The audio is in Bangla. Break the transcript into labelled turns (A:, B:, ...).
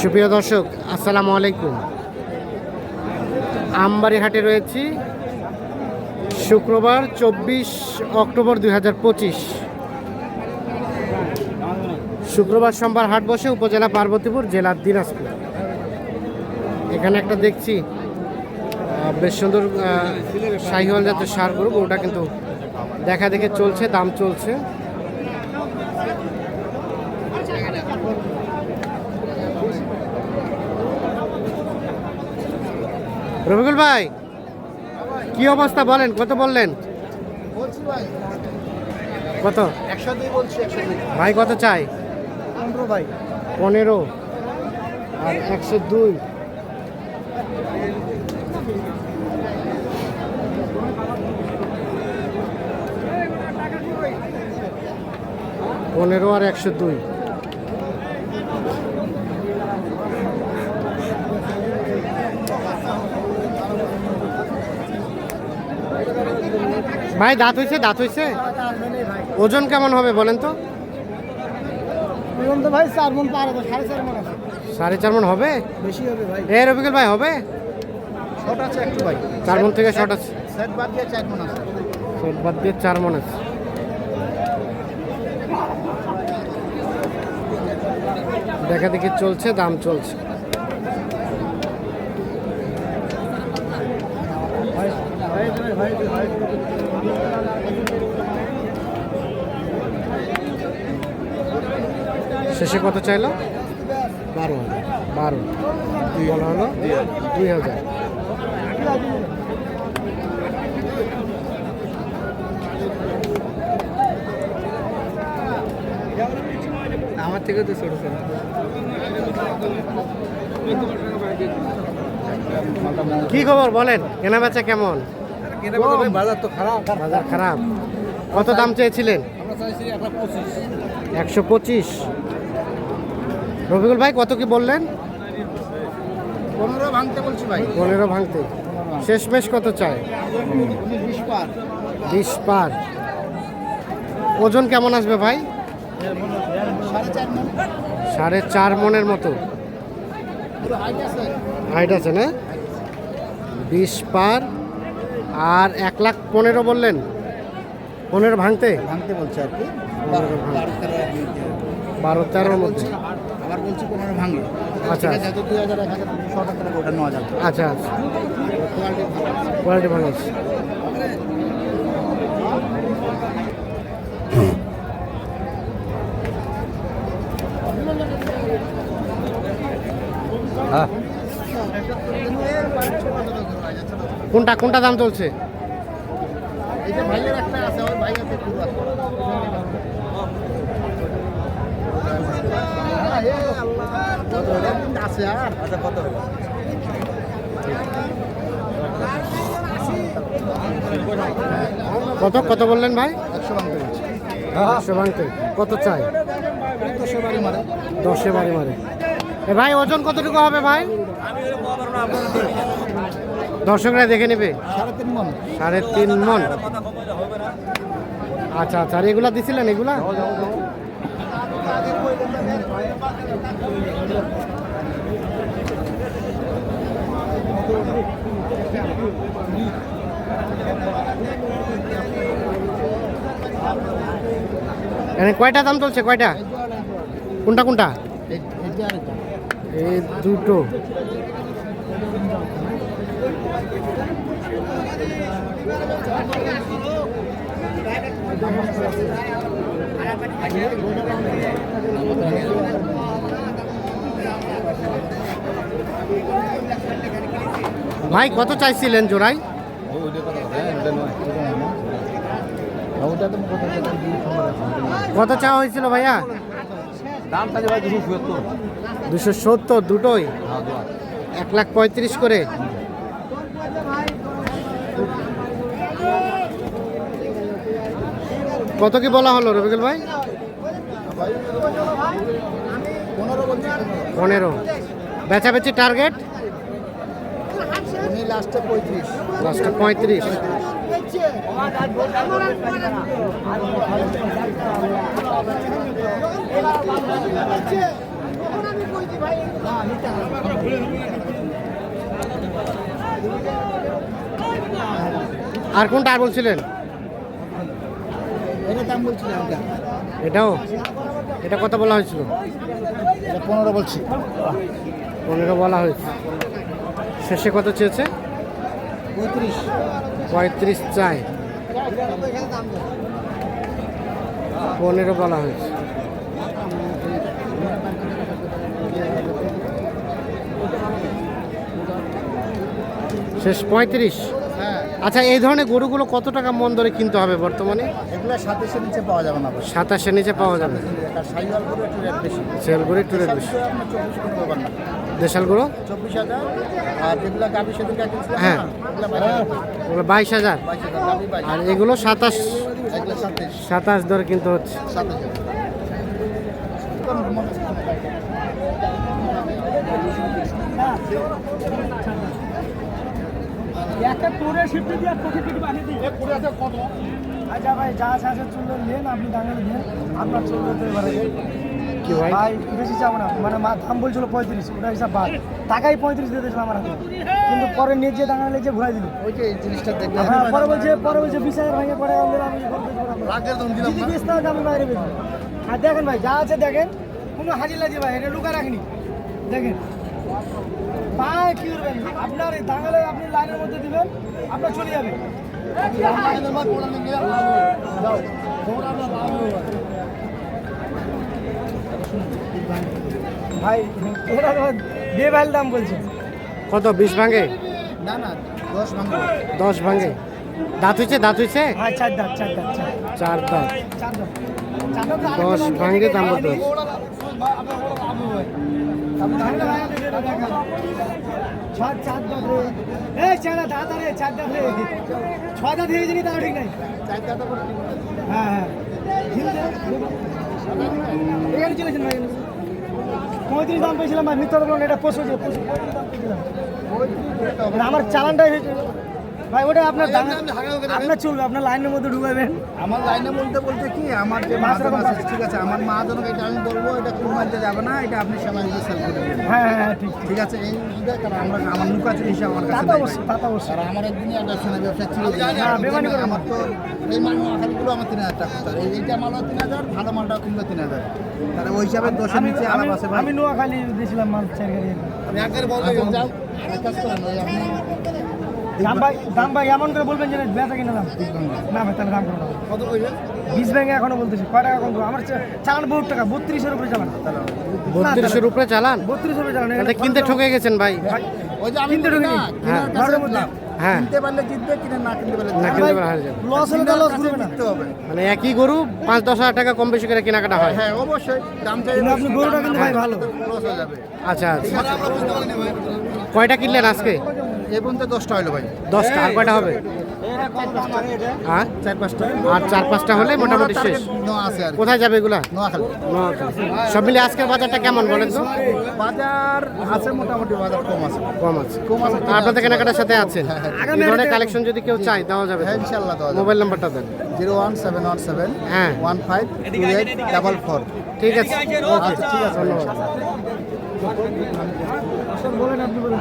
A: সুপ্রিয় দর্শক, আসসালামু আলাইকুম। আমবাড়ি হাটে রয়েছি। শুক্রবার চব্বিশ অক্টোবর দু হাজার পঁচিশ। শুক্রবার সোমবার হাট বসে উপজেলা পার্বতীপুর জেলার দিনাজপুর। এখানে একটা দেখছি বেশ সুন্দর শাহিওয়াল জাতের সার গরু ওটা কিন্তু দেখা দেখে চলছে, দাম চলছে। রবিকুল ভাই কি অবস্থা বলেন কত বললেন? কত? ভাই কত চাই?
B: পনেরো ভাই।
A: পনেরো। আর একশো দুই। পনেরো আর একশো দুই। ভাই দাঁত হয়েছে দাঁত হয়েছে ওজন কেমন হবে বলেন তো?
B: ভাই চার মন পার হবে সাড়ে চার মন আছে।
A: সাড়ে চার মন হবে?
B: বেশি হবে ভাই।
A: এ রবিকুল ভাই হবে?
B: শর্ট আছে একটু ভাই।
A: চার মন থেকে শর্ট আছে।
B: সেট বাদ দিয়ে চার মন আছে।
A: শর্ট বাদ দিয়ে চার মন আছে। দেখা দেখি চলছে দাম চলছে।
B: ভাই ভাই ভাই।
A: শেষে কত চাইলো? বারো হাজার। বারো। বলা হলো দুই হাজার।
B: আমার থেকে তো ছোট ছোট।
A: কি খবর বলেন? কেনা বেচা কেমন?
B: বাজার তো খারাপ।
A: বাজার খারাপ। কত দাম চেয়েছিলেন? একশো পঁচিশ। রবিকুল ভাই কত কি বললেন?
B: পনেরো ভাঙতে বলছি ভাই।
A: পনেরো ভাঙতে। শেষমেশ কত চায়?
B: বিশ পার।
A: ওজন কেমন আসবে ভাই?
B: সাড়ে চার মন
A: মনের মতো।
B: হাইট আছে
A: না? বিশ পার। আর এক লাখ পনেরো বললেন? পনেরো ভাঙতে?
B: ভাঙতে বলছে আর কি। বারো তেরো
A: তেরোর মধ্যে।
B: বলছি আবার বলছি পনেরো ভাঙে
A: আচ্ছা।
B: দুই হাজার এক হাজার ওটা নেওয়া যাবে।
A: আচ্ছা আচ্ছা।
B: কোয়ালিটি ভালো আছে।
A: আছে। কোনটা কোনটা দাম চলছে?
B: কত কত
A: বললেন ভাই?
B: একশো ভাঙতে
A: কত চাই? দশে বাড়ি মারে। এ ভাই ওজন কতটুকু হবে ভাই? দর্শকরা দেখে নেবে?
B: সাড়ে তিন মন।
A: আচ্ছা আচ্ছা আর এগুলা দিছিলেন এগুলা? কয়টা দাম চলছে কয়টা? কোনটা কোনটা।
B: এই
A: দুটো। ভাই, কত চাইছিলেন জোড়াই?
B: কত
A: চাওয়া হয়েছিল ভাইয়া?
B: দুশো সত্তর
A: দুশো সত্তর দুটোই? এক লাখ পঁয়ত্রিশ করে? কত কি বলা হলো রবিকুল ভাই?
B: পনেরো।
A: বেচাবেচি টার্গেট
B: পঁয়ত্রিশ।
A: আর কোনটা আর বলছিলেন?
B: এটা দাম বলছিলাম
A: এটাও? এটা কত বলা হয়েছিল?
B: এটা পনেরো বলছি।
A: পনেরো বলা হয়েছে। শেষে কত চেয়েছে?
B: পঁয়ত্রিশ।
A: পঁয়ত্রিশ চাই। পনেরো বলা হয়েছে। শেষ পঁয়ত্রিশ। আচ্ছা এই ধরনের গরুগুলো কত টাকা মন ধরে কিনতে হবে বর্তমানে?
B: এগুলো সাতাশের নিচে পাওয়া যাবে না
A: সাতাশের নিচে পাওয়া যাবে।
B: করে একটু রেট বেশি। আপনার চব্বিশ হাজার আর যেগুলো গাভি সেদিনকে
A: হ্যাঁ।
B: এগুলো বাইশ হাজার।
A: ওগুলো বাইশ হাজার? আর এগুলো সাতাশ?
B: এগুলো সাতাশ।
A: সাতাশ ধরে কিনতে হচ্ছে।
B: সাতাশ
C: একটা করে শিফটে দিয়ে তোকে কিছু বানিয়ে দিই আচ্ছা ভাই যা আছে আছে চুলো নেন আপনি দাঁড়িয়ে দেন আপনার চুলো তো এবারে।
A: কি ভাই?
C: ভাই বেশি চাবো না মানে মা দাম বলছিল পঁয়ত্রিশ ওটা হিসাব বাদ। টাকাই পঁয়ত্রিশ দিয়ে দিয়েছিল আমার হাতে। কিন্তু পরে নিয়ে যে দাঁড়ালে যে ঘুরাই দিল।
B: ওই যে জিনিসটা
C: হ্যাঁ পরে বলছে পরে বলছে বিশ হাজার ভাঙে পরে আমি না।
B: রাগের দাম
C: বাইরে বেচবো আর দেখেন ভাই যা আছে দেখেন কোনো হাজির লাগছে ভাই এটা লুকা রাখনি। দেখেন পায়ে কি করবেন? আপনার এই দাঙ্গালে আপনি লাইনের মধ্যে দিবেন আপনার চলে যাবে। ভাই এরা দাম বলছে।
A: কত বিশ ভাঙে?
B: না না দশ
A: ভাঙে। দাঁত হয়েছে দাঁত হয়েছে
C: হ্যাঁ চার দাঁত চার দাঁত চার।
A: দশ ভাঙে দাম বলতে হচ্ছে।
C: চার চার দাঁত রে এই চার দাঁত রে চার দাঁত রে ছ দাঁত হয়ে গেছে তাও ঠিক নাই হ্যাঁ হ্যাঁ চলেছেন ভাই পঁয়ত্রিশ দাম পেয়েছিলাম ভাই মিত্র এটা মানে আমার চালানটাই হয়েছে ভাই ওটা আপনার আপনার চলবে আপনার লাইনের মধ্যে ঢুকাবেন।
B: আমার লাইনে বলতে বলতে কি আমার যে
C: মাছ
B: মাছ আছে ঠিক আছে আমার মা জনক এটা আমি বলব এটা কোন মানতে যাবে না এটা আপনি সেলাই দিয়ে সেল করে দেবেন।
C: হ্যাঁ হ্যাঁ হ্যাঁ ঠিক
B: ঠিক। আছে এই কারণ আমরা আমার নুকাচের হিসাব আমার কাছে
C: অবশ্যই তা অবশ্যই।
B: আর আমার একদিনই একটা ব্যবসা ছিল
C: বেমানি করে
B: আমার তো এই মাল আমার তিন হাজার টাকা। এইটা মালও তিন হাজার ভালো মালটাও কিনবে তিন হাজার। তাহলে ওই হিসাবে দশের নিচে আলাপ আছে
C: আমি নোয়াখালী দিয়েছিলাম মাল চার গাড়ি
B: আমি একবারে বলতে যাও এক কাজ করেন ওই আপনি
C: দাম ভাই দাম ভাই এমন করে বলবেন যে বেচা কিনা দাম। না ভাই তাহলে দাম করে দাও
B: কত
C: বিশ ব্যাংকে এখনও বলতেছি কয় টাকা কম আমার চালান বহুত টাকা বত্রিশের উপরে চালান।
A: বত্রিশের উপরে চালান?
C: বত্রিশের উপরে চালান
A: তাহলে কিনতে ঠকে গেছেন ভাই।
B: ওই যে আমি
C: কিনতে
A: হ্যাঁ। হ্যাঁ।
B: কিনতে পারলে জিতবে কিনে না কিনতে পারলে
A: না কিনতে পারা হারে যাবে।
C: লস হলে লস
B: কাছে
C: না।
A: মানে একই গরু পাঁচ দশ হাজার টাকা কম বেশি করে কেনাকাটা হয়।
B: হ্যাঁ অবশ্যই। দাম চাই
C: আপনি গরুটা কিন্তু ভাই ভালো।
B: লস হয়ে যাবে।
A: আচ্ছা আচ্ছা। কয়টা কিনলেন আজকে?
B: পর্যন্ত দশটা হলো ভাই।
A: দশটা আর কয়টা হবে? হ্যাঁ?
B: চার পাঁচটা।
A: আর চার পাঁচটা হলে মোটামুটি শেষ।
B: আছে
A: কোথায় যাবে এগুলা?
B: নোয়াখালী।
A: সব মিলে আজকের বাজারটা কেমন বলেন তো?
B: বাজার আছে মোটামুটি বাজার কম আছে।
A: কম আছে।
B: কম আছে
A: আপনাদের কেনাকাটার সাথে আছেন
B: হ্যাঁ, হ্যাঁ।
A: এই ধরনের কালেকশন যদি কেউ চায় দেওয়া যাবে
B: হ্যাঁ ইনশাল্লাহ দেওয়া
A: মোবাইল নাম্বারটা দেন।
B: Zero one seven one seven
A: হ্যাঁ।
B: One five two eight double four.
A: ঠিক আছে। ওকে ঠিক আছে। ধন্যবাদ।
C: বলেন আপনি বলেন।